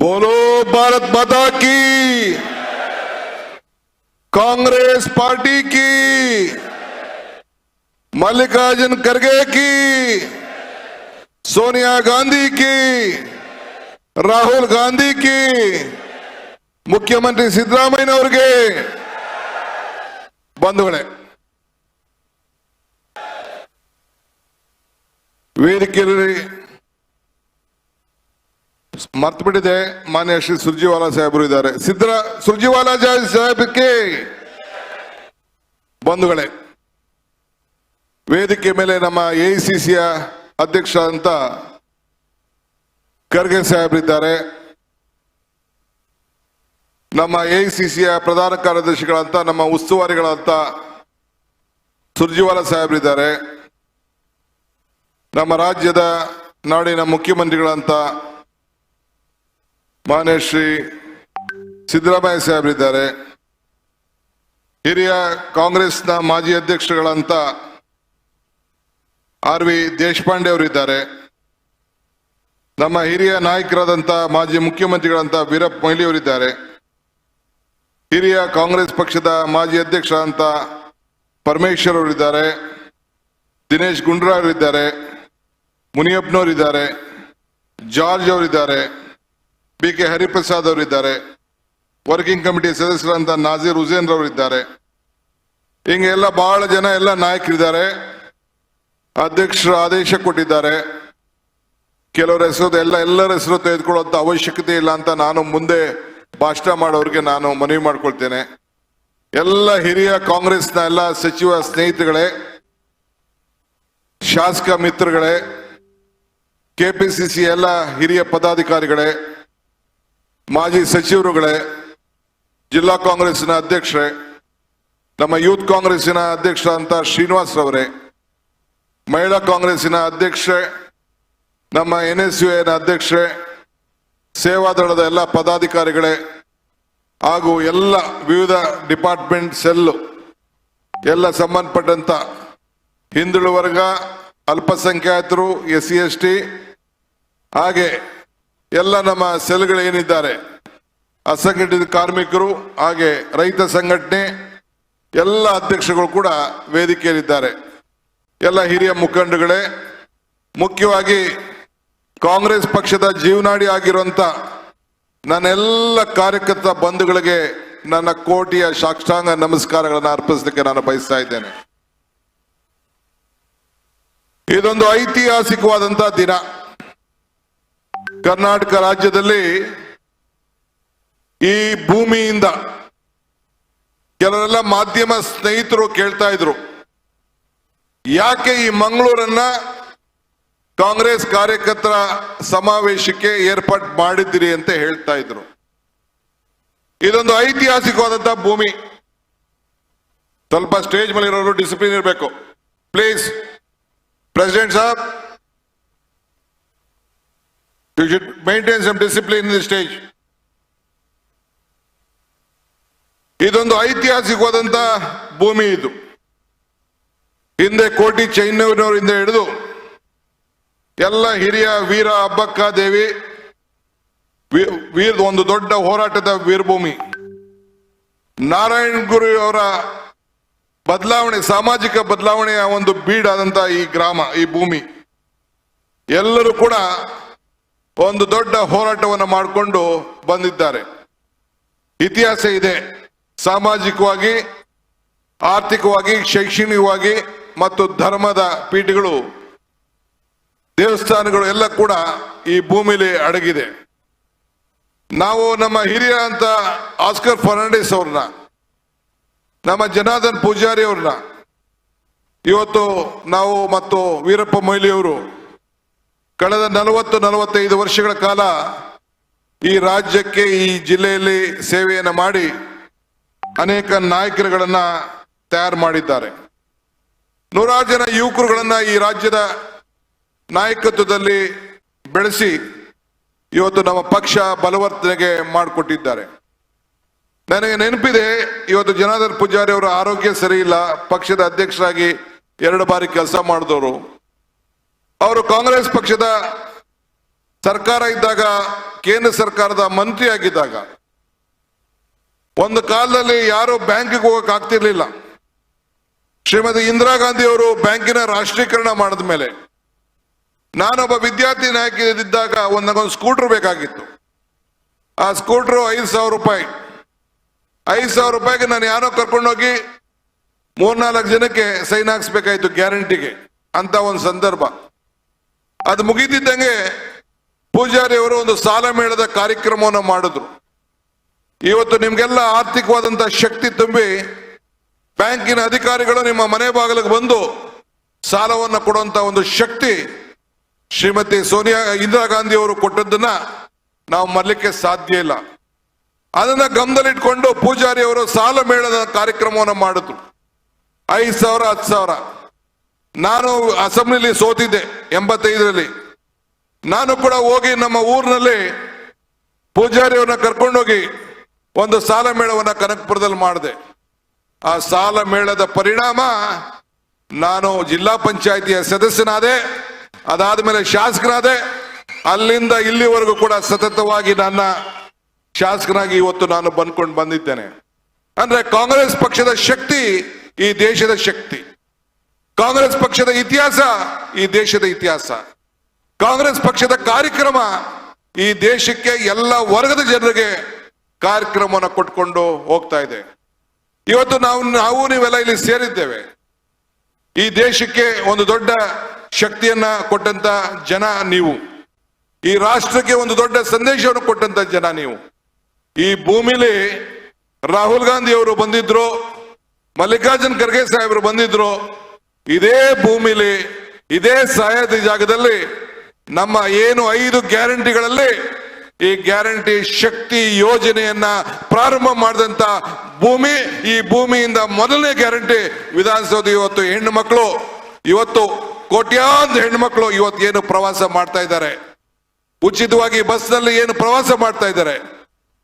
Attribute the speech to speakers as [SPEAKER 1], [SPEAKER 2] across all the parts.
[SPEAKER 1] बोलो भारत माता की कांग्रेस पार्टी की मल्लिकार्जुन खड़गे की सोनिया गांधी की ರಾಹುಲ್ ಗಾಂಧಿ ಕಿ ಮುಖ್ಯಮಂತ್ರಿ ಸಿದ್ದರಾಮಯ್ಯನವರಿಗೆ ಬಂಧುಗಳೇ ವೇದಿಕೆಯಲ್ಲಿ ಮರ್ತು ಬಿಟ್ಟಿದೆ ಮಾನ್ಯ ಶ್ರೀ ಸುರ್ಜಿವಾಲಾ ಸಾಹೇಬರು ಇದ್ದಾರೆ. ಸಿದ್ದರ ಸುರ್ಜಿವಾಲಾ ಸಾಹೇಬಕ್ಕೆ ಬಂಧುಗಳೇ, ವೇದಿಕೆ ಮೇಲೆ ನಮ್ಮ ಎಐಸಿಸಿಯ ಅಧ್ಯಕ್ಷ ಅಂತ ಖರ್ಗೆ ಸಾಹೇಬರಿದ್ದಾರೆ ನಮ್ಮ ಎಐಸಿಸಿಯ ಪ್ರಧಾನ ಕಾರ್ಯದರ್ಶಿಗಳಂತ, ನಮ್ಮ ಉಸ್ತುವಾರಿಗಳಂತ ಸುರ್ಜಿವಾಲಾ ಸಾಹೇಬರಿದ್ದಾರೆ ನಮ್ಮ ರಾಜ್ಯದ ನಾಡಿನ ಮುಖ್ಯಮಂತ್ರಿಗಳಂತ ಮಾನ್ಯ ಶ್ರೀ ಸಿದ್ದರಾಮಯ್ಯ ಸಾಹೇಬರಿದ್ದಾರೆ. ಹಿರಿಯ ಕಾಂಗ್ರೆಸ್ನ ಮಾಜಿ ಅಧ್ಯಕ್ಷಗಳಂತ ಆರ್ ವಿ ದೇಶಪಾಂಡೆ ಅವರಿದ್ದಾರೆ. ನಮ್ಮ ಹಿರಿಯ ನಾಯಕರಾದಂಥ ಮಾಜಿ ಮುಖ್ಯಮಂತ್ರಿಗಳಂತ ವೀರಪ್ಪ ಮೊಯ್ಲಿ ಅವರಿದ್ದಾರೆ. ಹಿರಿಯ ಕಾಂಗ್ರೆಸ್ ಪಕ್ಷದ ಮಾಜಿ ಅಧ್ಯಕ್ಷ ಅಂತ ಪರಮೇಶ್ವರ್ ಅವರಿದ್ದಾರೆ. ದಿನೇಶ್ ಗುಂಡ್ರಾವ್ ಅವರಿದ್ದಾರೆ. ಮುನಿಯಪ್ಪನವರಿದ್ದಾರೆ. ಜಾರ್ಜ್ ಅವರಿದ್ದಾರೆ. ಬಿ ಕೆ ಹರಿಪ್ರಸಾದ್ ಅವರಿದ್ದಾರೆ. ವರ್ಕಿಂಗ್ ಕಮಿಟಿ ಸದಸ್ಯರಂತ ನಾಜೀರ್ ಹುಸೇನ್ ರವರಿದ್ದಾರೆ. ಹಿಂಗೆ ಎಲ್ಲ ಬಹಳ ಜನ ಎಲ್ಲ ನಾಯಕರಿದ್ದಾರೆ. ಅಧ್ಯಕ್ಷರು ಆದೇಶ ಕೊಟ್ಟಿದ್ದಾರೆ. ಕೆಲವರ ಹೆಸರು, ಎಲ್ಲ ಎಲ್ಲರ ಹೆಸರು ತೆಗೆದುಕೊಳ್ಳುವಂತ ಅವಶ್ಯಕತೆ ಇಲ್ಲ ಅಂತ ನಾನು ಮುಂದೆ ಭಾಷಣ ಮಾಡೋರಿಗೆ ನಾನು ಮನವಿ ಮಾಡ್ಕೊಳ್ತೇನೆ. ಎಲ್ಲ ಹಿರಿಯ ಕಾಂಗ್ರೆಸ್ನ ಎಲ್ಲ ಸಚಿವ ಸ್ನೇಹಿತರುಗಳೇ, ಶಾಸಕ ಮಿತ್ರಗಳೇ ಕೆಪಿಸಿಸಿ ಎಲ್ಲ ಹಿರಿಯ ಪದಾಧಿಕಾರಿಗಳೇ ಮಾಜಿ ಸಚಿವರುಗಳೇ, ಜಿಲ್ಲಾ ಕಾಂಗ್ರೆಸ್ನ ಅಧ್ಯಕ್ಷರೇ, ನಮ್ಮ ಯೂತ್ ಕಾಂಗ್ರೆಸ್ಸಿನ ಅಧ್ಯಕ್ಷ ಅಂತ ಶ್ರೀನಿವಾಸ್ ರವರೇ, ಮಹಿಳಾ ಕಾಂಗ್ರೆಸ್ಸಿನ ಅಧ್ಯಕ್ಷೆ ನಮ್ಮ ಎನ್ ಎಸ್ ಯು ಎನ ಅಧ್ಯಕ್ಷೆ ಸೇವಾದಳದ ಎಲ್ಲ ಪದಾಧಿಕಾರಿಗಳೇ, ಹಾಗೂ ಎಲ್ಲ ವಿವಿಧ ಡಿಪಾರ್ಟ್ಮೆಂಟ್ ಸೆಲ್ಲು, ಎಲ್ಲ ಸಂಬಂಧಪಟ್ಟಂತ ಹಿಂದುಳು ವರ್ಗ, ಅಲ್ಪಸಂಖ್ಯಾತರು ಎಸ್ ಸಿ ಎಸ್ ಟಿ ಹಾಗೆ ಎಲ್ಲ ನಮ್ಮ ಸೆಲ್ಗಳು ಏನಿದ್ದಾರೆ, ಅಸಂಘಟಿತ ಕಾರ್ಮಿಕರು ಹಾಗೆ ರೈತ ಸಂಘಟನೆ, ಎಲ್ಲ ಅಧ್ಯಕ್ಷಗಳು ಕೂಡ ವೇದಿಕೆಯಲ್ಲಿದ್ದಾರೆ. ಎಲ್ಲ ಹಿರಿಯ ಮುಖಂಡಗಳೇ ಮುಖ್ಯವಾಗಿ ಕಾಂಗ್ರೆಸ್ ಪಕ್ಷದ ಜೀವನಾಡಿ ಆಗಿರುವಂತ ನನ್ನೆಲ್ಲ ಕಾರ್ಯಕರ್ತ ಬಂಧುಗಳಿಗೆ ನನ್ನ ಕೋಟಿಯ ಸಾಕ್ಷಾಂಗ ನಮಸ್ಕಾರಗಳನ್ನು ಅರ್ಪಿಸಲಿಕ್ಕೆ ನಾನು ಬಯಸ್ತಾ ಇದ್ದೇನೆ. ಇದೊಂದು ಐತಿಹಾಸಿಕವಾದಂತಹ ದಿನ. ಕರ್ನಾಟಕ ರಾಜ್ಯದಲ್ಲಿ ಈ ಭೂಮಿಯಿಂದ ಕೆಲವೆಲ್ಲ ಮಾಧ್ಯಮ ಸ್ನೇಹಿತರು ಕೇಳ್ತಾ ಇದ್ರು. ಯಾಕೆ ಈ ಮಂಗಳೂರನ್ನ ಕಾಂಗ್ರೆಸ್ ಕಾರ್ಯಕರ್ತರ ಸಮಾವೇಶಕ್ಕೆ ಏರ್ಪಾಟ್ ಮಾಡಿದ್ದೀರಿ ಅಂತ ಹೇಳ್ತಾ ಇದ್ರು. ಇದೊಂದು ಐತಿಹಾಸಿಕವಾದಂತಹ ಭೂಮಿ. ಸ್ವಲ್ಪ ಸ್ಟೇಜ್ ಮೇಲೆ ಇರೋರು ಡಿಸಿಪ್ಲಿನ್ ಇರಬೇಕು. Please, president sahab you maintain some discipline in this stage. ಇದೊಂದು ಐತಿಹಾಸಿಕವಾದಂತ ಭೂಮಿ ಇದು. ಹಿಂದೆ ಕೋಟಿ ಚೈನವರವರಿಂದ ಹಿಡಿದು ಎಲ್ಲ ಹಿರಿಯ ವೀರ ಅಬ್ಬಕ್ಕ ದೇವಿ ವೀರ್, ಒಂದು ದೊಡ್ಡ ಹೋರಾಟದ ವೀರಭೂಮಿ. ನಾರಾಯಣ ಗುರು ಅವರ ಬದಲಾವಣೆ, ಸಾಮಾಜಿಕ ಬದಲಾವಣೆಯ ಒಂದು ಬೀಡಾದಂಥ ಈ ಗ್ರಾಮ, ಈ ಭೂಮಿ. ಎಲ್ಲರೂ ಕೂಡ ಒಂದು ದೊಡ್ಡ ಹೋರಾಟವನ್ನು ಮಾಡಿಕೊಂಡು ಬಂದಿದ್ದಾರೆ. ಇತಿಹಾಸ ಇದೆ. ಸಾಮಾಜಿಕವಾಗಿ, ಆರ್ಥಿಕವಾಗಿ, ಶೈಕ್ಷಣಿಕವಾಗಿ ಮತ್ತು ಧರ್ಮದ ಪೀಠಗಳು, ದೇವಸ್ಥಾನಗಳು ಎಲ್ಲ ಕೂಡ ಈ ಭೂಮಿಲಿ ಅಡಗಿದೆ. ನಾವು ನಮ್ಮ ಹಿರಿಯ ಅಂತ ಆಸ್ಕರ್ ಫರ್ನಾಂಡಿಸ್ ಅವ್ರನ್ನ, ನಮ್ಮ ಜನಾರ್ದನ್ ಪೂಜಾರಿ ಅವ್ರನ್ನ, ಇವತ್ತು ನಾವು ಮತ್ತು ವೀರಪ್ಪ ಮೊಯ್ಲಿ ಅವರು ಕಳೆದ ನಲವತ್ತು, ನಲವತ್ತೈದು ವರ್ಷಗಳ ಕಾಲ ಈ ರಾಜ್ಯಕ್ಕೆ, ಈ ಜಿಲ್ಲೆಯಲ್ಲಿ ಸೇವೆಯನ್ನು ಮಾಡಿ ಅನೇಕ ನಾಯಕರುಗಳನ್ನ ತಯಾರು ಮಾಡಿದ್ದಾರೆ. ನೂರಾರು ಜನ ಯುವಕರುಗಳನ್ನ ಈ ರಾಜ್ಯದ ನಾಯಕತ್ವದಲ್ಲಿ ಬೆಳೆಸಿ ಇವತ್ತು ನಮ್ಮ ಪಕ್ಷ ಬಲವರ್ತನೆಗೆ ಮಾಡಿಕೊಟ್ಟಿದ್ದಾರೆ. ನನಗೆ ನೆನಪಿದೆ, ಇವತ್ತು ಜನಾರ್ದನ್ ಪೂಜಾರಿ ಅವರ ಆರೋಗ್ಯ ಸರಿ ಪಕ್ಷದ ಅಧ್ಯಕ್ಷರಾಗಿ ಎರಡು ಬಾರಿ ಕೆಲಸ ಮಾಡಿದವರು. ಅವರು ಕಾಂಗ್ರೆಸ್ ಪಕ್ಷದ ಸರ್ಕಾರ ಇದ್ದಾಗ, ಕೇಂದ್ರ ಸರ್ಕಾರದ ಮಂತ್ರಿ ಆಗಿದ್ದಾಗ ಒಂದು ಕಾಲದಲ್ಲಿ ಯಾರು ಬ್ಯಾಂಕಿಗೆ ಹೋಗಕ್ ಆಗ್ತಿರ್ಲಿಲ್ಲ. ಶ್ರೀಮತಿ ಇಂದಿರಾ ಗಾಂಧಿ ಅವರು ಬ್ಯಾಂಕಿನ ರಾಷ್ಟ್ರೀಕರಣ ಮಾಡಿದ ಮೇಲೆ, ನಾನೊಬ್ಬ ವಿದ್ಯಾರ್ಥಿ ನಾಯಕಿದ್ದಾಗ ಒಂದು ನನಗೊಂದು ಸ್ಕೂಟರ್ ಬೇಕಾಗಿತ್ತು. ಆ ಸ್ಕೂಟರ್ ಐದು ಸಾವಿರ ರೂಪಾಯಿ. ಐದು ಸಾವಿರ ರೂಪಾಯಿಗೆ ನಾನು ಯಾರೋ ಕರ್ಕೊಂಡೋಗಿ ಮೂರ್ನಾಲ್ಕು ಜನಕ್ಕೆ ಸೈನ್ ಹಾಕ್ಸ್ಬೇಕಾಯ್ತು ಗ್ಯಾರಂಟಿಗೆ ಅಂತ ಒಂದು ಸಂದರ್ಭ. ಅದು ಮುಗಿದಿದ್ದಂಗೆ ಪೂಜಾರಿ ಅವರು ಒಂದು ಸಾಲ ಮೇಳದ ಕಾರ್ಯಕ್ರಮವನ್ನು ಮಾಡಿದ್ರು. ಇವತ್ತು ನಿಮ್ಗೆಲ್ಲ ಆರ್ಥಿಕವಾದಂತಹ ಶಕ್ತಿ ತುಂಬಿ ಬ್ಯಾಂಕಿನ ಅಧಿಕಾರಿಗಳು ನಿಮ್ಮ ಮನೆ ಬಾಗಿಲಿಗೆ ಬಂದು ಸಾಲವನ್ನು ಕೊಡುವಂತ ಒಂದು ಶಕ್ತಿ ಶ್ರೀಮತಿ ಸೋನಿಯಾ ಇಂದಿರಾ ಗಾಂಧಿ ಅವರು ಕೊಟ್ಟದ್ದನ್ನ ನಾವು ಮರಲಿಕ್ಕೆ ಸಾಧ್ಯ ಇಲ್ಲ. ಅದನ್ನ ಗಮನದಲ್ಲಿಟ್ಕೊಂಡು ಪೂಜಾರಿ ಅವರು ಸಾಲ ಮೇಳದ ಕಾರ್ಯಕ್ರಮವನ್ನು ಮಾಡಿದ್ರು. ಐದು ಸಾವಿರ, ಹತ್ತು ಸಾವಿರ. ನಾನು ಅಸೆಂಬ್ಲಿಲಿ ಸೋತಿದ್ದೆ ಎಂಬತ್ತೈದರಲ್ಲಿ. ನಾನು ಕೂಡ ಹೋಗಿ ನಮ್ಮ ಊರಿನಲ್ಲಿ ಪೂಜಾರಿ ಅವ್ರನ್ನ ಕರ್ಕೊಂಡೋಗಿ ಒಂದು ಸಾಲ ಮೇಳವನ್ನ ಕನಕಪುರದಲ್ಲಿ ಮಾಡಿದೆ. ಆ ಸಾಲ ಮೇಳದ ಪರಿಣಾಮ ನಾನು ಜಿಲ್ಲಾ ಪಂಚಾಯಿತಿಯ ಸದಸ್ಯನಾದೆ ಅದಾದ ಮೇಲೆ ಶಾಸಕನಾದೆ, ಅಲ್ಲಿಂದ ಇಲ್ಲಿವರೆಗೂ ಕೂಡ ಸತತವಾಗಿ ನನ್ನ ಶಾಸಕನಾಗಿ ಇವತ್ತು ನಾನು ಬಂದ್ಕೊಂಡು ಬಂದಿದ್ದೇನೆ. ಅಂದ್ರೆ ಕಾಂಗ್ರೆಸ್ ಪಕ್ಷದ ಶಕ್ತಿ ಈ ದೇಶದ ಶಕ್ತಿ. ಕಾಂಗ್ರೆಸ್ ಪಕ್ಷದ ಇತಿಹಾಸ, ಈ ದೇಶದ ಇತಿಹಾಸ. ಕಾಂಗ್ರೆಸ್ ಪಕ್ಷದ ಕಾರ್ಯಕ್ರಮ, ಈ ದೇಶಕ್ಕೆ ಎಲ್ಲ ವರ್ಗದ ಜನರಿಗೆ ಕಾರ್ಯಕ್ರಮವನ್ನು ಕೊಟ್ಕೊಂಡು ಹೋಗ್ತಾ ಇದೆ. ಇವತ್ತು ನಾವು ನಾವು ನೀವೆಲ್ಲ ಇಲ್ಲಿ ಸೇರಿದ್ದೇವೆ. ಈ ದೇಶಕ್ಕೆ ಒಂದು ದೊಡ್ಡ ಶಕ್ತಿಯನ್ನ ಕೊಟ್ಟಂತ ಜನ ನೀವು. ಈ ರಾಷ್ಟ್ರಕ್ಕೆ ಒಂದು ದೊಡ್ಡ ಸಂದೇಶವನ್ನು ಕೊಟ್ಟಂತ ಜನ ನೀವು. ಈ ಭೂಮಿಲಿ ರಾಹುಲ್ ಗಾಂಧಿ ಅವರು ಬಂದಿದ್ರು, ಮಲ್ಲಿಕಾರ್ಜುನ್ ಖರ್ಗೆ ಸಾಹೇಬರು ಬಂದಿದ್ರು ಇದೇ ಭೂಮಿಲಿ, ಇದೇ ಸಹಾಯದ ಜಾಗದಲ್ಲಿ ನಮ್ಮ ಏನು ಐದು ಗ್ಯಾರಂಟಿಗಳಲ್ಲಿ ಈ ಗ್ಯಾರಂಟಿ ಶಕ್ತಿ ಯೋಜನೆಯನ್ನ ಪ್ರಾರಂಭ ಮಾಡಿದಂತ ಭೂಮಿ, ಈ ಭೂಮಿಯಿಂದ ಮೊದಲನೇ ಗ್ಯಾರಂಟಿ ವಿಧಾನಸೌಧ ಇವತ್ತು ಹೆಣ್ಣು ಮಕ್ಕಳು. ಇವತ್ತು ಕೋಟ್ಯಾಂತ ಮಕ್ಕಳು ಇವತ್ತು ಏನು ಪ್ರವಾಸ ಮಾಡ್ತಾ ಇದ್ದಾರೆ. ಉಚಿತವಾಗಿ ಬಸ್ನಲ್ಲಿ ಏನು ಪ್ರವಾಸ ಮಾಡ್ತಾ ಇದ್ದಾರೆ.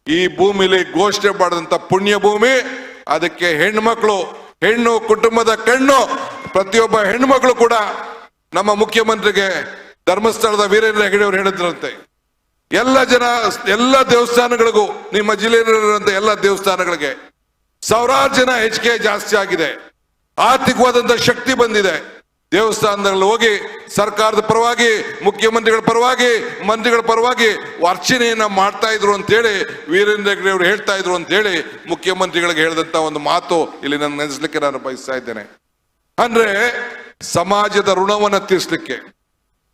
[SPEAKER 1] ಈ ಭೂಮಿಲಿ ಘೋಷಣೆ ಮಾಡಿದಂತ ಪುಣ್ಯ ಭೂಮಿ ಅದಕ್ಕೆ ಹೆಣ್ಮಕ್ಳು ಹೆಣ್ಣು ಕುಟುಂಬದ ಕಣ್ಣು ಪ್ರತಿಯೊಬ್ಬ ಹೆಣ್ಮಕ್ಳು ಕೂಡ ನಮ್ಮ ಮುಖ್ಯಮಂತ್ರಿಗೆ ಧರ್ಮಸ್ಥಳದ ವೀರೇಂದ್ರ ಹೆಗಡೆ ಅವರು ಹೇಳಿದ್ರಂತೆ. ಎಲ್ಲ ಜನ, ಎಲ್ಲ ದೇವಸ್ಥಾನಗಳಿಗೂ, ನಿಮ್ಮ ಜಿಲ್ಲೆಯಲ್ಲಿರುವಂತ ಎಲ್ಲ ದೇವಸ್ಥಾನಗಳಿಗೆ ಸಾವಿರಾರು ಜನ ಹೆಚ್ಚಿಗೆ ಜಾಸ್ತಿ ಆಗಿದೆ. ಆರ್ಥಿಕವಾದಂತ ಶಕ್ತಿ ಬಂದಿದೆ. ದೇವಸ್ಥಾನದಲ್ಲಿ ಹೋಗಿ ಸರ್ಕಾರದ ಪರವಾಗಿ, ಮುಖ್ಯಮಂತ್ರಿಗಳ ಪರವಾಗಿ, ಮಂತ್ರಿಗಳ ಪರವಾಗಿ ಅರ್ಚನೆಯನ್ನ ಮಾಡ್ತಾ ಇದ್ರು ಅಂತ ಹೇಳಿ ವೀರೇಂದ್ರ ಹೆಗ್ಡೆ ಅವರು ಹೇಳ್ತಾ ಇದ್ರು ಅಂತ ಹೇಳಿ ಮುಖ್ಯಮಂತ್ರಿಗಳಿಗೆ ಹೇಳಿದಂತ ಒಂದು ಮಾತು ಇಲ್ಲಿ ನಾನು ನೆನೆಸ್ಲಿಕ್ಕೆ ನಾನು ಬಯಸ್ತಾ ಇದ್ದೇನೆ. ಅಂದ್ರೆ ಸಮಾಜದ ಋಣವನ್ನ ತೀರ್ಸ್ಲಿಕ್ಕೆ.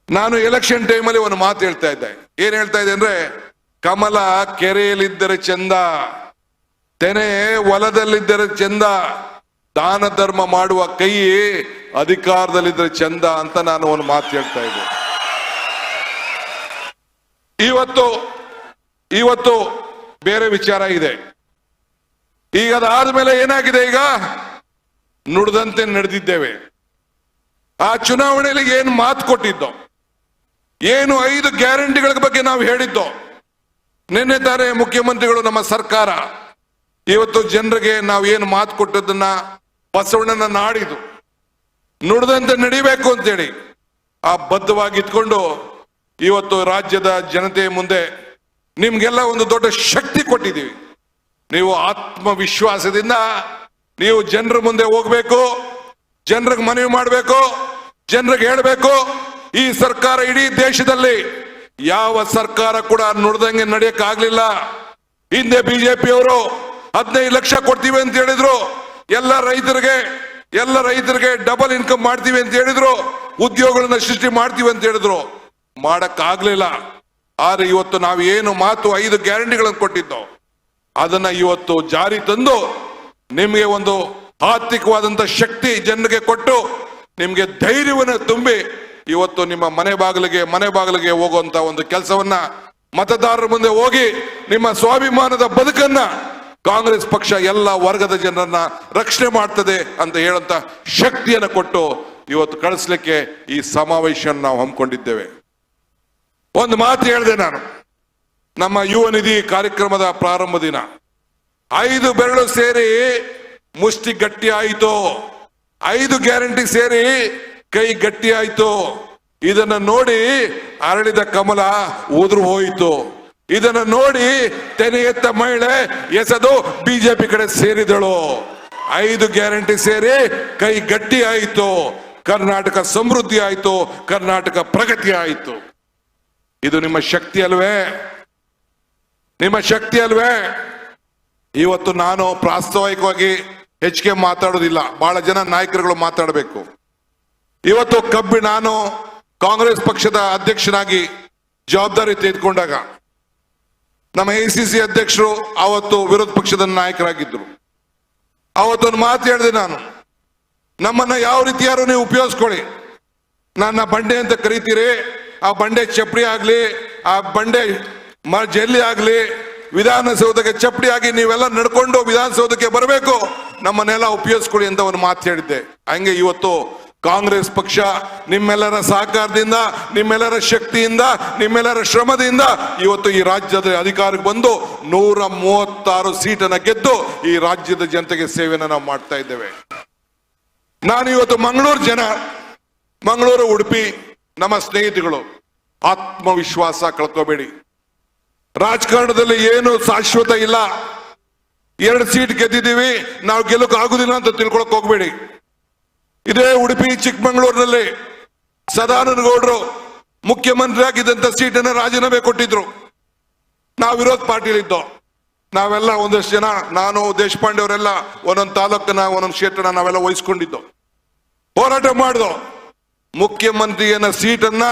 [SPEAKER 1] ನಾನು ಎಲೆಕ್ಷನ್ ಟೈಮಲ್ಲಿ ಒಂದು ಮಾತು ಹೇಳ್ತಾ ಇದ್ದೆ. ಏನ್ ಹೇಳ್ತಾ ಇದ್ದೆ ಅಂದ್ರೆ, ಕಮಲ ಕೆರೆಯಲ್ಲಿದ್ದರೆ ಚಂದ, ತೆನೆ ಹೊಲದಲ್ಲಿದ್ದರೆ ಚಂದ, ದಾನ ಧರ್ಮ ಮಾಡುವ ಕೈ ಅಧಿಕಾರದಲ್ಲಿದ್ದರೆ ಚಂದ ಅಂತ ನಾನು ಒಂದು ಮಾತು ಹೇಳ್ತಾ ಇದ್ದೆ. ಇವತ್ತು ಇವತ್ತು ಬೇರೆ ವಿಚಾರ ಇದೆ. ಈಗ ಅದಾದ್ಮೇಲೆ ಏನಾಗಿದೆ ಈಗ? ನುಡಿದಂತೆ ನಡೆದಿದ್ದೇವೆ. ಆ ಚುನಾವಣೆಯಲ್ಲಿ ಏನು ಮಾತು ಕೊಟ್ಟಿದ್ದೋ, ಏನು ಐದು ಗ್ಯಾರಂಟಿಗಳ ಬಗ್ಗೆ ನಾವು ಹೇಳಿದ್ದೋ, ನಿನ್ನೆ ತಾರೆ ಮುಖ್ಯಮಂತ್ರಿಗಳು ನಮ್ಮ ಸರ್ಕಾರ. ಇವತ್ತು ಜನರಿಗೆ ನಾವು ಏನು ಮಾತು ಕೊಟ್ಟದನ್ನ ಬಸವಣ್ಣನ ನಾಡಿದು, ನುಡಿದಂತೆ ನಡಿಬೇಕು ಅಂತೇಳಿ ಆ ಬದ್ಧವಾಗಿ ಇಟ್ಕೊಂಡು ಇವತ್ತು ರಾಜ್ಯದ ಜನತೆ ಮುಂದೆ ನಿಮ್ಗೆಲ್ಲ ಒಂದು ದೊಡ್ಡ ಶಕ್ತಿ ಕೊಟ್ಟಿದ್ದೀವಿ. ನೀವು ಆತ್ಮವಿಶ್ವಾಸದಿಂದ ನೀವು ಜನರ ಮುಂದೆ ಹೋಗ್ಬೇಕು, ಜನರಿಗೆ ಮನವಿ ಮಾಡಬೇಕು, ಜನರಿಗೆ ಹೇಳಬೇಕು, ಈ ಸರ್ಕಾರ ಇಡೀ ದೇಶದಲ್ಲಿ ಯಾವ ಸರ್ಕಾರ ಕೂಡ ನುಡ್ದಂಗೆ ನಡೆಯಕ್ ಆಗ್ಲಿಲ್ಲ ಹಿಂದೆ ಬಿಜೆಪಿ ಅವರು ಹದಿನೈದು ಲಕ್ಷ ಕೊಡ್ತೀವಿ ಅಂತ ಹೇಳಿದ್ರು. ಎಲ್ಲ ರೈತರಿಗೆ ಎಲ್ಲ ರೈತರಿಗೆ ಡಬಲ್ ಇನ್ಕಮ್ ಮಾಡ್ತೀವಿ ಅಂತ ಹೇಳಿದ್ರು. ಉದ್ಯೋಗಗಳನ್ನ ಸೃಷ್ಟಿ ಮಾಡ್ತೀವಿ ಅಂತ ಹೇಳಿದ್ರು. ಮಾಡಕ್ ಆಗ್ಲಿಲ್ಲ ಆದ್ರೆ ಇವತ್ತು ನಾವು ಏನು ಮಾತು, ಐದು ಗ್ಯಾರಂಟಿಗಳನ್ನು ಕೊಟ್ಟಿದ್ದೋ, ಅದನ್ನ ಇವತ್ತು ಜಾರಿ ತಂದು ನಿಮಗೆ ಒಂದು ಆರ್ಥಿಕವಾದಂತ ಶಕ್ತಿ ಜನರಿಗೆ ಕೊಟ್ಟು ನಿಮಗೆ ಧೈರ್ಯವನ್ನು ತುಂಬಿ ಇವತ್ತು ನಿಮ್ಮ ಮನೆ ಬಾಗಿಲಿಗೆ ಮನೆ ಬಾಗಿಲಿಗೆ ಹೋಗುವಂತ ಒಂದು ಕೆಲಸವನ್ನ ಮತದಾರರ ಮುಂದೆ ಹೋಗಿ ನಿಮ್ಮ ಸ್ವಾಭಿಮಾನದ ಬದುಕನ್ನ ಕಾಂಗ್ರೆಸ್ ಪಕ್ಷ ಎಲ್ಲ ವರ್ಗದ ಜನರನ್ನ ರಕ್ಷಣೆ ಮಾಡ್ತದೆ ಅಂತ ಹೇಳಂತ ಶಕ್ತಿಯನ್ನು ಕೊಟ್ಟು ಇವತ್ತು ಕಳಿಸ್ಲಿಕ್ಕೆ ಈ ಸಮಾವೇಶ ನಾವು ಹಮ್ಮಿಕೊಂಡಿದ್ದೇವೆ. ಒಂದು ಮಾತು ಹೇಳಿದೆ ನಾನು, ನಮ್ಮ ಯುವ ನಿಧಿ ಕಾರ್ಯಕ್ರಮದ ಪ್ರಾರಂಭ ದಿನ. ಐದು ಬೆರಳು ಸೇರಿ ಮುಷ್ಟಿ ಗಟ್ಟಿ ಆಯಿತು. ಐದು ಗ್ಯಾರಂಟಿ ಸೇರಿ ಕೈ ಗಟ್ಟಿ ಆಯಿತು. ಇದನ್ನ ನೋಡಿ ಅರಳಿದ ಕಮಲ ಉದುರು ಹೋಯಿತು. ಇದನ್ನ ನೋಡಿ ತೆನೆ ಎತ್ತ ಮಹಿಳೆ ಎಸೆದು ಬಿಜೆಪಿ ಕಡೆ ಸೇರಿದಳು. ಐದು ಗ್ಯಾರಂಟಿ ಸೇರಿ ಕೈ ಗಟ್ಟಿ ಆಯಿತು. ಕರ್ನಾಟಕ ಸಮೃದ್ಧಿ ಆಯಿತು. ಕರ್ನಾಟಕ ಪ್ರಗತಿ ಆಯಿತು. ಇದು ನಿಮ್ಮ ಶಕ್ತಿ ಅಲ್ವೇ? ನಿಮ್ಮ ಶಕ್ತಿ ಅಲ್ವೇ? ಇವತ್ತು ನಾನು ಪ್ರಾಸ್ತಾವಿಕವಾಗಿ ಹೆಚ್ಚಿಗೆ ಮಾತಾಡೋದಿಲ್ಲ ಬಹಳ ಜನ ನಾಯಕರುಗಳು ಮಾತಾಡಬೇಕು. ಇವತ್ತು ಕಬ್ಬಿ ನಾನು ಕಾಂಗ್ರೆಸ್ ಪಕ್ಷದ ಅಧ್ಯಕ್ಷನಾಗಿ ಜವಾಬ್ದಾರಿ ತೆಗೆದುಕೊಂಡಾಗ ನಮ್ಮ ಎ ಸಿ ಸಿ ಅಧ್ಯಕ್ಷರು ಅವತ್ತು ವಿರೋಧ ಪಕ್ಷದ ನಾಯಕರಾಗಿದ್ದರು. ಅವತ್ತೊಂದು ಮಾತು ಹೇಳಿದೆ ನಾನು. ನಮ್ಮನ್ನ ಯಾವ ರೀತಿಯಾರು ನೀವು ಉಪಯೋಗಿಸ್ಕೊಳ್ಳಿ. ನನ್ನ ಬಂಡೆ ಅಂತ ಕರಿತೀರಿ. ಆ ಬಂಡೆ ಚಪ್ಪಡಿ ಆಗಲಿ, ಆ ಬಂಡೆ ಮ, ಜಲ್ಲಿ ಆಗ್ಲಿ ವಿಧಾನಸೌಧಕ್ಕೆ ಚಪ್ಪಡಿಯಾಗಿ ನೀವೆಲ್ಲ ನಡ್ಕೊಂಡು ವಿಧಾನಸೌಧಕ್ಕೆ ಬರಬೇಕು. ನಮ್ಮನ್ನೆಲ್ಲ ಉಪಯೋಗಿಸ್ಕೊಳ್ಳಿ ಅಂತ ಒಂದು ಮಾತು ಹೇಳಿದ್ದೆ. ಹಂಗೆ ಇವತ್ತು ಕಾಂಗ್ರೆಸ್ ಪಕ್ಷ ನಿಮ್ಮೆಲ್ಲರ ಸಹಕಾರದಿಂದ, ನಿಮ್ಮೆಲ್ಲರ ಶಕ್ತಿಯಿಂದ, ನಿಮ್ಮೆಲ್ಲರ ಶ್ರಮದಿಂದ ಇವತ್ತು ಈ ರಾಜ್ಯದ ಅಧಿಕಾರಕ್ಕೆ ಬಂದು ನೂರ ಮೂವತ್ತಾರು ಸೀಟನ್ನು ಗೆದ್ದು ಈ ರಾಜ್ಯದ ಜನತೆಗೆ ಸೇವೆಯನ್ನು ನಾವು ಮಾಡ್ತಾ ಇದ್ದೇವೆ. ನಾನು ಇವತ್ತು ಮಂಗಳೂರು ಜನ, ಮಂಗಳೂರು ಉಡುಪಿ, ನಮ್ಮ ಸ್ನೇಹಿತಗಳು ಆತ್ಮವಿಶ್ವಾಸ ಕಳ್ಕೋಬೇಡಿ. ರಾಜಕಾರಣದಲ್ಲಿ ಏನು ಶಾಶ್ವತ ಇಲ್ಲ. ಎರಡು ಸೀಟ್ ಗೆದ್ದಿದ್ದೀವಿ, ನಾವು ಗೆಲ್ಲಕ್ಕೆ ಆಗುದಿಲ್ಲ ಅಂತ ತಿಳ್ಕೊಳಕ್ ಹೋಗ್ಬೇಡಿ. ಇದೇ ಉಡುಪಿ, ಚಿಕ್ಕಮಂಗ್ಳೂರಿನಲ್ಲಿ ಸದಾನಂದ ಗೌಡರು ಮುಖ್ಯಮಂತ್ರಿ ಆಗಿದ್ದಂತ ಸೀಟನ್ನು ರಾಜೀನಾಮೆ ಕೊಟ್ಟಿದ್ರು. ನಾವು ವಿರೋಧ ಪಾರ್ಟಿಲಿದ್ದೋ ನಾವೆಲ್ಲ ಒಂದಷ್ಟು ಜನ, ನಾನು, ದೇಶಪಾಂಡೆ ಅವರೆಲ್ಲ ಒಂದೊಂದು ತಾಲೂಕನ್ನ, ಒಂದೊಂದು ಕ್ಷೇತ್ರನ ನಾವೆಲ್ಲ ವಹಿಸ್ಕೊಂಡಿದ್ದೋ. ಹೋರಾಟ ಮಾಡಿದೋ. ಮುಖ್ಯಮಂತ್ರಿಯನ್ನ ಸೀಟನ್ನ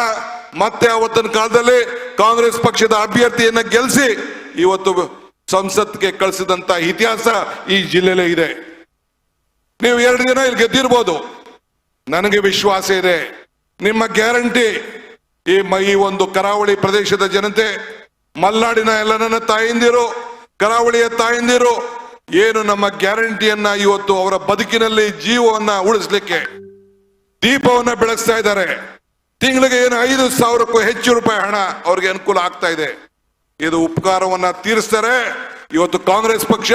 [SPEAKER 1] ಮತ್ತೆ ಅವತ್ತಿನ ಕಾಲದಲ್ಲಿ ಕಾಂಗ್ರೆಸ್ ಪಕ್ಷದ ಅಭ್ಯರ್ಥಿಯನ್ನ ಗೆಲ್ಲಿಸಿ ಇವತ್ತು ಸಂಸತ್ಗೆ ಕಳಿಸಿದಂತ ಇತಿಹಾಸ ಈ ಜಿಲ್ಲೆಲೇ ಇದೆ. ನೀವು ಎರಡು ದಿನ ಇಲ್ಲಿ ಗೆದ್ದಿರ್ಬೋದು. ನನಗೆ ವಿಶ್ವಾಸ ಇದೆ. ನಿಮ್ಮ ಗ್ಯಾರಂಟಿ ಈ ಈ ಒಂದು ಕರಾವಳಿ ಪ್ರದೇಶದ ಜನತೆ, ಮಲ್ನಾಡಿನ ಎಲ್ಲ ನನ್ನ ತಾಯಿಂದಿರು, ಕರಾವಳಿಯ ತಾಯಿಂದಿರು, ಏನು ನಮ್ಮ ಗ್ಯಾರಂಟಿಯನ್ನ ಇವತ್ತು ಅವರ ಬದುಕಿನಲ್ಲಿ ಜೀವವನ್ನ ಉಳಿಸ್ಲಿಕ್ಕೆ ದೀಪವನ್ನ ಬೆಳಗ್ತಾ ಇದ್ದಾರೆ. ತಿಂಗಳಿಗೆ ಏನು ಐದು ಸಾವಿರಕ್ಕೂ ಹೆಚ್ಚು ರೂಪಾಯಿ ಹಣ ಅವ್ರಿಗೆ ಅನುಕೂಲ ಆಗ್ತಾ ಇದೆ. ಇದು ಉಪಕಾರವನ್ನ ತೀರಿಸ್ತಾರೆ. ಇವತ್ತು ಕಾಂಗ್ರೆಸ್ ಪಕ್ಷ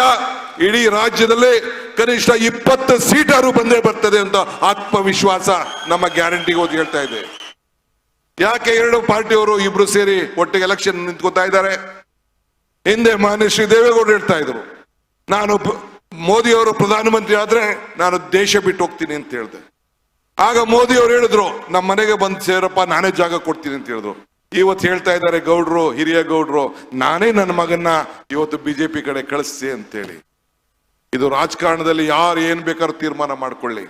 [SPEAKER 1] ಇಡೀ ರಾಜ್ಯದಲ್ಲಿ ಕನಿಷ್ಠ ಇಪ್ಪತ್ತು ಸೀಟಾರು ಬಂದೇ ಬರ್ತದೆ ಅಂತ ಆತ್ಮವಿಶ್ವಾಸ ನಮ್ಮ ಗ್ಯಾರಂಟಿಗೆ ಓದಿ ಹೇಳ್ತಾ ಇದೆ. ಯಾಕೆ ಎರಡು ಪಾರ್ಟಿಯವರು ಇಬ್ರು ಸೇರಿ ಒಟ್ಟಿಗೆ ಎಲೆಕ್ಷನ್ ನಿಂತ್ಕೋತಾ ಇದ್ದಾರೆ? ಹಿಂದೆ ಮಾನ್ಯ ಶ್ರೀ ದೇವೇಗೌಡರು ಹೇಳ್ತಾ ಇದ್ರು. ನಾನು ಮೋದಿಯವರು ಪ್ರಧಾನಮಂತ್ರಿ ಆದ್ರೆ ನಾನು ದೇಶ ಬಿಟ್ಟು ಹೋಗ್ತೀನಿ ಅಂತ ಹೇಳಿದೆ. ಆಗ ಮೋದಿ ಅವರು ಹೇಳಿದ್ರು ನಮ್ಮ ಮನೆಗೆ ಬಂದು ಸೇರಪ್ಪ, ನಾನೇ ಜಾಗ ಕೊಡ್ತೀನಿ ಅಂತ ಹೇಳಿದ್ರು. ಇವತ್ತು ಹೇಳ್ತಾ ಇದ್ದಾರೆ ಗೌಡ್ರು, ಹಿರಿಯ ಗೌಡ್ರು, ನಾನೇ ನನ್ನ ಮಗನ್ನ ಇವತ್ತು ಬಿಜೆಪಿ ಕಡೆ ಕಳಿಸ್ತೆ ಅಂತೇಳಿ. ಇದು ರಾಜಕಾರಣದಲ್ಲಿ ಯಾರು ಏನ್ ಬೇಕಾದ್ರೂ ತೀರ್ಮಾನ ಮಾಡ್ಕೊಳ್ಳಿ.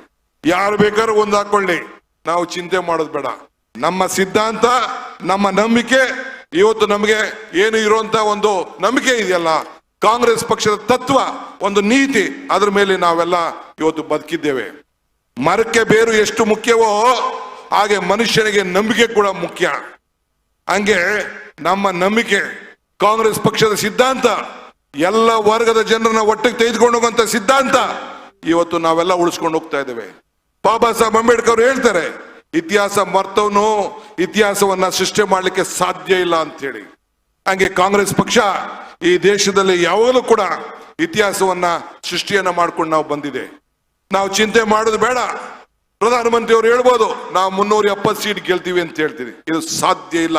[SPEAKER 1] ಯಾರು ಬೇಕಾದ್ರು ಒಂದ್ ಹಾಕೊಳ್ಳಿ. ನಾವು ಚಿಂತೆ ಮಾಡೋದು ಬೇಡ. ನಮ್ಮ ಸಿದ್ಧಾಂತ, ನಮ್ಮ ನಂಬಿಕೆ, ಇವತ್ತು ನಮಗೆ ಏನು ಇರುವಂತ ಒಂದು ನಂಬಿಕೆ ಇದೆಯಲ್ಲ, ಕಾಂಗ್ರೆಸ್ ಪಕ್ಷದ ತತ್ವ, ಒಂದು ನೀತಿ, ಅದ್ರ ಮೇಲೆ ನಾವೆಲ್ಲ ಇವತ್ತು ಬದುಕಿದ್ದೇವೆ. ಮರಕ್ಕೆ ಬೇರು ಎಷ್ಟು ಮುಖ್ಯವೋ ಹಾಗೆ ಮನುಷ್ಯನಿಗೆ ನಂಬಿಕೆ ಕೂಡ ಮುಖ್ಯ. ಹಂಗೆ ನಮ್ಮ ನಂಬಿಕೆ ಕಾಂಗ್ರೆಸ್ ಪಕ್ಷದ ಸಿದ್ಧಾಂತ, ಎಲ್ಲ ವರ್ಗದ ಜನರನ್ನ ಒಟ್ಟಿಗೆ ತೆಗೆದುಕೊಂಡು ಹೋಗುವಂತ ಸಿದ್ಧಾಂತ ಇವತ್ತು ನಾವೆಲ್ಲ ಉಳಿಸ್ಕೊಂಡು ಹೋಗ್ತಾ ಇದ್ದೇವೆ. ಬಾಬಾ ಸಾಹೇಬ್ ಅಂಬೇಡ್ಕರ್ ಹೇಳ್ತಾರೆ, ಇತಿಹಾಸ ಮರ್ತವನು, ಇತಿಹಾಸವನ್ನ ಸೃಷ್ಟಿ ಮಾಡಲಿಕ್ಕೆ ಸಾಧ್ಯ ಇಲ್ಲ ಅಂತ ಹೇಳಿ ಹಂಗೆ ಕಾಂಗ್ರೆಸ್ ಪಕ್ಷ ಈ ದೇಶದಲ್ಲಿ ಯಾವಾಗಲೂ ಕೂಡ ಇತಿಹಾಸವನ್ನ ಸೃಷ್ಟಿಯನ್ನ ಮಾಡ್ಕೊಂಡು ನಾವು ಬಂದಿದೆ. ನಾವು ಚಿಂತೆ ಮಾಡೋದು ಬೇಡ. ಪ್ರಧಾನಮಂತ್ರಿ ಅವರು ಹೇಳ್ಬೋದು, ನಾವು ಮುನ್ನೂರ ಎಪ್ಪತ್ತು ಸೀಟ್ ಗೆಲ್ತೀವಿ ಅಂತ ಹೇಳ್ತೀವಿ ಇದು ಸಾಧ್ಯ ಇಲ್ಲ.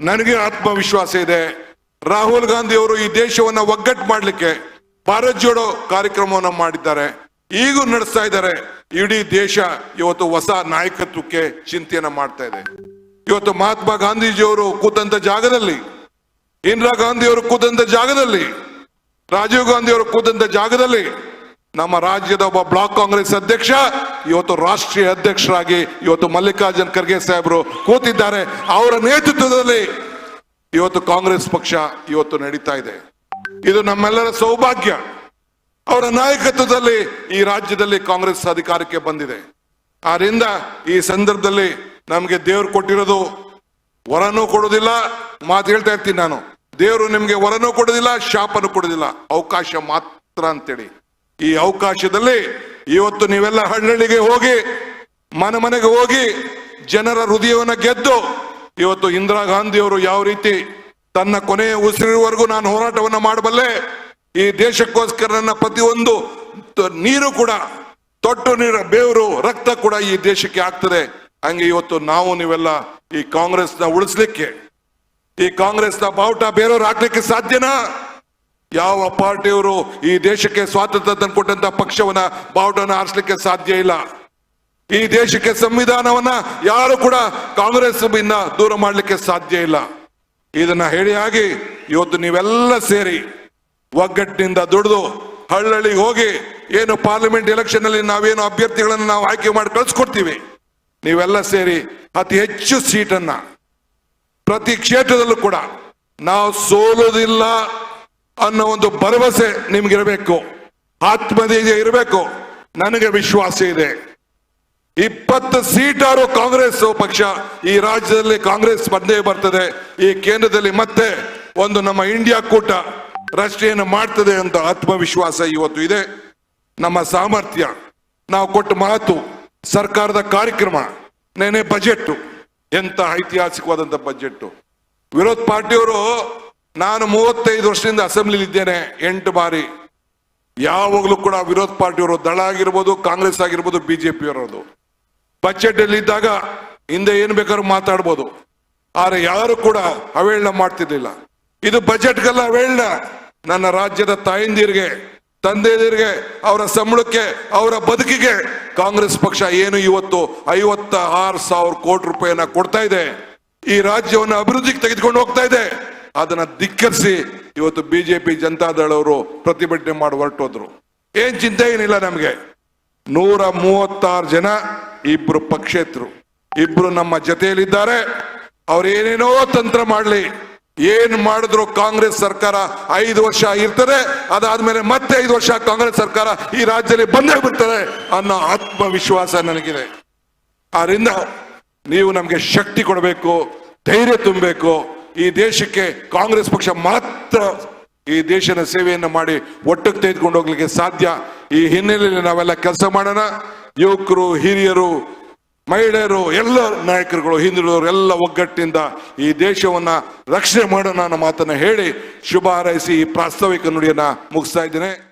[SPEAKER 1] ನನಗೆ ಆತ್ಮವಿಶ್ವಾಸ ಇದೆ. ರಾಹುಲ್ ಗಾಂಧಿ ಅವರು ಈ ದೇಶವನ್ನ ಒಗ್ಗಟ್ಟು ಮಾಡಲಿಕ್ಕೆ ಭಾರತ್ ಜೋಡೋ ಕಾರ್ಯಕ್ರಮವನ್ನ ಮಾಡಿದ್ದಾರೆ. ಈಗೂ ನಡೆಸ್ತಾ ಇದ್ದಾರೆ. ಇಡೀ ದೇಶ ಇವತ್ತು ಹೊಸ ನಾಯಕತ್ವಕ್ಕೆ ಚಿಂತೆಯನ್ನ ಮಾಡ್ತಾ ಇದೆ. ಇವತ್ತು ಮಹಾತ್ಮ ಗಾಂಧೀಜಿಯವರು ಕೂತಂತ ಜಾಗದಲ್ಲಿ, ಇಂದಿರಾ ಗಾಂಧಿ ಅವರು ಕೂತಂತ ಜಾಗದಲ್ಲಿ, ರಾಜೀವ್ ಗಾಂಧಿ ಅವರು ಕೂತಂತ ಜಾಗದಲ್ಲಿ ನಮ್ಮ ರಾಜ್ಯದ ಒಬ್ಬ ಬ್ಲಾಕ್ ಕಾಂಗ್ರೆಸ್ ಅಧ್ಯಕ್ಷ, ಇವತ್ತು ರಾಷ್ಟ್ರೀಯ ಅಧ್ಯಕ್ಷರಾಗಿ ಇವತ್ತು ಮಲ್ಲಿಕಾರ್ಜುನ್ ಖರ್ಗೆ ಸಾಹೇಬರು ಕೂತಿದ್ದಾರೆ. ಅವರ ನೇತೃತ್ವದಲ್ಲಿ ಇವತ್ತು ಕಾಂಗ್ರೆಸ್ ಪಕ್ಷ ಇವತ್ತು ನಡೀತಾ ಇದೆ. ಇದು ನಮ್ಮೆಲ್ಲರ ಸೌಭಾಗ್ಯ. ಅವರ ನಾಯಕತ್ವದಲ್ಲಿ ಈ ರಾಜ್ಯದಲ್ಲಿ ಕಾಂಗ್ರೆಸ್ ಅಧಿಕಾರಕ್ಕೆ ಬಂದಿದೆ. ಆದ್ರಿಂದ ಈ ಸಂದರ್ಭದಲ್ಲಿ ನಮಗೆ ದೇವರು ಕೊಟ್ಟಿರೋದು ವರನೂ ಕೊಡೋದಿಲ್ಲ. ಮಾತು ಹೇಳ್ತಾ ಇರ್ತೀನಿ ನಾನು. ದೇವರು ನಿಮಗೆ ವರನೂ ಕೊಡೋದಿಲ್ಲ, ಶಾಪನೂ ಕೊಡೋದಿಲ್ಲ. ಅವಕಾಶ ಮಾತ್ರ ಅಂತೇಳಿ. ಈ ಅವಕಾಶದಲ್ಲಿ ಇವತ್ತು ನೀವೆಲ್ಲ ಹಳ್ಳಿಗೆ ಹೋಗಿ, ಮನೆ ಮನೆಗೆ ಹೋಗಿ ಜನರ ಹೃದಯವನ್ನು ಗೆದ್ದು, ಇವತ್ತು ಇಂದಿರಾ ಗಾಂಧಿಯವರು ಯಾವ ರೀತಿ ತನ್ನ ಕೊನೆಯ ಉಸಿರಿರುವವರೆಗೂ ನಾನು ಹೋರಾಟವನ್ನು ಮಾಡಬಲ್ಲೆ, ಈ ದೇಶಕ್ಕೋಸ್ಕರ ನನ್ನ ಪ್ರತಿಯೊಂದು ನೀರು ಕೂಡ, ತೊಟ್ಟು ನೀರ, ಬೇವರು, ರಕ್ತ ಕೂಡ ಈ ದೇಶಕ್ಕೆ ಆಗ್ತದೆ. ಹಂಗೆ ಇವತ್ತು ನಾವು ನೀವೆಲ್ಲ ಈ ಕಾಂಗ್ರೆಸ್ನ ಉಳಿಸ್ಲಿಕ್ಕೆ, ಈ ಕಾಂಗ್ರೆಸ್ನ ಬಾವುಟ ಬೇರೆಯವ್ರು ಹಾಕ್ಲಿಕ್ಕೆ ಸಾಧ್ಯನಾ? ಯಾವ ಪಾರ್ಟಿಯವರು ಈ ದೇಶಕ್ಕೆ ಸ್ವಾತಂತ್ರ್ಯ ತಂದುಕೊಟ್ಟಂತ ಪಕ್ಷವನ್ನ ಬಾವುಟವನ್ನು ಆರಿಸಲಿಕ್ಕೆ ಸಾಧ್ಯ ಇಲ್ಲ. ಈ ದೇಶಕ್ಕೆ ಸಂವಿಧಾನವನ್ನ ಯಾರು ಕೂಡ ಕಾಂಗ್ರೆಸ್ ಇಂದ ದೂರ ಮಾಡಲಿಕ್ಕೆ ಸಾಧ್ಯ ಇಲ್ಲ. ಇದನ್ನ ಹೇಳಿ ಆಗಿ ಇವತ್ತು ನೀವೆಲ್ಲ ಸೇರಿ ಒಗ್ಗಟ್ಟಿನಿಂದ ದುಡಿದು ಹಳ್ಳಿಗೆ ಹೋಗಿ ಏನು ಪಾರ್ಲಿಮೆಂಟ್ ಎಲೆಕ್ಷನ್ ಅಲ್ಲಿ ನಾವೇನು ಅಭ್ಯರ್ಥಿಗಳನ್ನು ನಾವು ಆಯ್ಕೆ ಮಾಡಿ ಕಳ್ಸಿಕೊಡ್ತೀವಿ. ನೀವೆಲ್ಲ ಸೇರಿ ಅತಿ ಹೆಚ್ಚು ಸೀಟನ್ನ ಪ್ರತಿ ಕ್ಷೇತ್ರದಲ್ಲೂ ಕೂಡ ನಾವು ಸೋಲುವುದಿಲ್ಲ ಅನ್ನೋ ಒಂದು ಭರವಸೆ ನಿಮ್ಗಿರಬೇಕು. ಆತ್ಮಧೈರ್ಯ ಇರಬೇಕು. ನನಗೆ ವಿಶ್ವಾಸ ಇದೆ. ಇಪ್ಪತ್ತು ಸೀಟಾರು ಕಾಂಗ್ರೆಸ್ ಪಕ್ಷ ಈ ರಾಜ್ಯದಲ್ಲಿ ಕಾಂಗ್ರೆಸ್ ಬಂದೇ ಬರ್ತದೆ. ಈ ಕೇಂದ್ರದಲ್ಲಿ ಮತ್ತೆ ಒಂದು ನಮ್ಮ ಇಂಡಿಯಾ ಕೂಟ ರಾಷ್ಟ್ರೀಯನ ಮಾಡ್ತದೆ ಅಂತ ಆತ್ಮವಿಶ್ವಾಸ ಇವತ್ತು ಇದೆ. ನಮ್ಮ ಸಾಮರ್ಥ್ಯ, ನಾವು ಕೊಟ್ಟ ಮಾತು, ಸರ್ಕಾರದ ಕಾರ್ಯಕ್ರಮ ನೆನೆ ಬಜೆಟ್ ಎಂತ ಐತಿಹಾಸಿಕವಾದಂತ ಬಜೆಟ್ ವಿರೋಧ ಪಾರ್ಟಿಯವರು ನಾನು ಮೂವತ್ತೈದು ವರ್ಷದಿಂದ ಅಸೆಂಬ್ಲಿಲಿ ಇದ್ದೇನೆ, ಎಂಟು ಬಾರಿ. ಯಾವಾಗಲೂ ಕೂಡ ವಿರೋಧ ಪಾರ್ಟಿಯವರು ದಳ ಆಗಿರ್ಬೋದು, ಕಾಂಗ್ರೆಸ್ ಆಗಿರ್ಬೋದು ಬಿಜೆಪಿ ಅವರದು ಬಜೆಟ್ ಅಲ್ಲಿ ಇದ್ದಾಗ ಹಿಂದೆ ಏನ್ ಬೇಕಾದ್ರೂ ಮಾತಾಡ್ಬೋದು. ಆದ್ರೆ ಯಾರು ಕೂಡ ಅವೇಳನ ಮಾಡ್ತಿರ್ಲಿಲ್ಲ. ಇದು ಬಜೆಟ್ಗೆಲ್ಲ ಅವೇಳನ ನನ್ನ ರಾಜ್ಯದ ತಾಯಂದಿರಿಗೆ ತಂದೆದಿರಿಗೆ ಅವರ ಸಂಬಳಕ್ಕೆ, ಅವರ ಬದುಕಿಗೆ ಕಾಂಗ್ರೆಸ್ ಪಕ್ಷ ಏನು ಇವತ್ತು ಐವತ್ತ ಆರು ಸಾವಿರ ಕೋಟಿ ರೂಪಾಯಿಯನ್ನ ಕೊಡ್ತಾ ಇದೆ. ಈ ರಾಜ್ಯವನ್ನು ಅಭಿವೃದ್ಧಿಗೆ ತೆಗೆದುಕೊಂಡು ಹೋಗ್ತಾ ಇದೆ. ಅದನ್ನ ಧಿಕ್ಕರಿಸಿ ಇವತ್ತು ಬಿಜೆಪಿ ಜನತಾದಳವರು ಪ್ರತಿಭಟನೆ ಮಾಡಿ ಹೊರಟೋದ್ರು. ಏನ್ ಚಿಂತೆ ಏನಿಲ್ಲ ನಮಗೆ. ನೂರ ಮೂವತ್ತಾರು ಜನ ಇಬ್ರು ಪಕ್ಷೇತರು. ಇಬ್ರು ನಮ್ಮ ಜತೆಯಲ್ಲಿದ್ದಾರೆ. ಅವ್ರು ಏನೇನೋ ತಂತ್ರ ಮಾಡ್ಲಿ. ಏನ್ ಮಾಡಿದ್ರು ಕಾಂಗ್ರೆಸ್ ಸರ್ಕಾರ ಐದು ವರ್ಷ ಇರ್ತದೆ. ಅದಾದ್ಮೇಲೆ ಮತ್ತೆ ಐದು ವರ್ಷ ಕಾಂಗ್ರೆಸ್ ಸರ್ಕಾರ ಈ ರಾಜ್ಯದಲ್ಲಿ ಬಂದೇ ಬಿಡ್ತದೆ ಅನ್ನೋ ಆತ್ಮವಿಶ್ವಾಸ ನನಗಿದೆ. ಆದ್ರಿಂದ ನೀವು ನಮಗೆ ಶಕ್ತಿ ಕೊಡಬೇಕು, ಧೈರ್ಯ ತುಂಬಬೇಕು. ಈ ದೇಶಕ್ಕೆ ಕಾಂಗ್ರೆಸ್ ಪಕ್ಷ ಮಾತ್ರ ಈ ದೇಶದ ಸೇವೆಯನ್ನು ಮಾಡಿ ಒಟ್ಟಿಗೆ ತೆಗೆದುಕೊಂಡು ಹೋಗ್ಲಿಕ್ಕೆ ಸಾಧ್ಯ. ಈ ಹಿನ್ನೆಲೆಯಲ್ಲಿ ನಾವೆಲ್ಲ ಕೆಲಸ ಮಾಡೋಣ. ಯುವಕರು, ಹಿರಿಯರು, ಮಹಿಳೆಯರು, ಎಲ್ಲ ನಾಯಕರುಗಳು, ಹಿಂದುಳಿದವರು ಎಲ್ಲ ಒಗ್ಗಟ್ಟಿನಿಂದ ಈ ದೇಶವನ್ನ ರಕ್ಷಣೆ ಮಾಡೋಣ ಅನ್ನೋ ಮಾತನ್ನು ಹೇಳಿ ಶುಭ ಹಾರೈಸಿ ಈ ಪ್ರಾಸ್ತಾವಿಕ ನುಡಿಯನ್ನ ಮುಗಿಸ್ತಾ ಇದ್ದೇನೆ.